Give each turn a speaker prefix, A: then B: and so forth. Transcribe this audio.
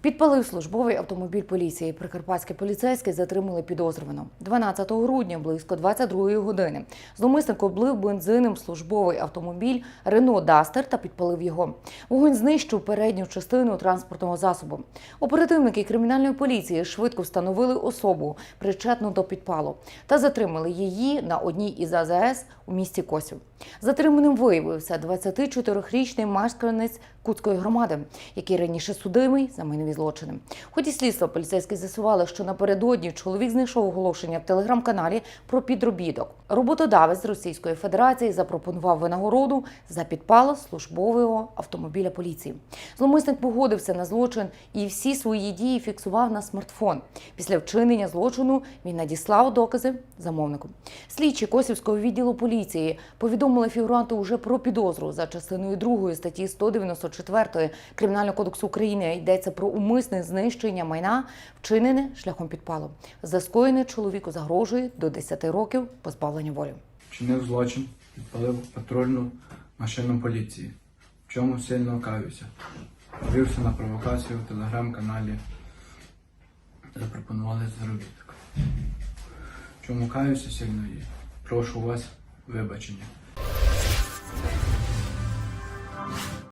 A: Підпалив службовий автомобіль поліції. Прикарпатські поліцейські затримали підозрюваного. 12 грудня близько 22 години. Зловмисник облив бензином службовий автомобіль Рено Дастер та підпалив його. Вогонь знищив передню частину транспортного засобу. Оперативники кримінальної поліції швидко встановили особу, причетну до підпалу, та затримали її на одній із АЗС у місті Косів. Затриманим виявився 24-річний мешканець Кутської громади, який раніше судимий за майнові злочини. В ході слідства поліцейські з'ясували, що напередодні чоловік знайшов оголошення в телеграм-каналі про підробіток. Роботодавець з Російської Федерації запропонував винагороду за підпал службового автомобіля поліції. Зловмисник погодився на злочин і всі свої дії фіксував на смартфон. Після вчинення злочину він надіслав докази замовнику. Слідчі Косівського відділу поліції повідомили фігуранту уже про підозру за частиною 2 статті 194 Кримінального кодексу України. Йдеться про умисне знищення майна, вчинене шляхом підпалу. За скоєне чоловіку загрожує до 10 років позбавлення волі.
B: Чинив злочин, підпалив патрульну машину поліції. В чому сильно каюся. Повівся на провокацію в телеграм-каналі. Запропонували заробіток. Чому каюся сильно прошу вас вибачення.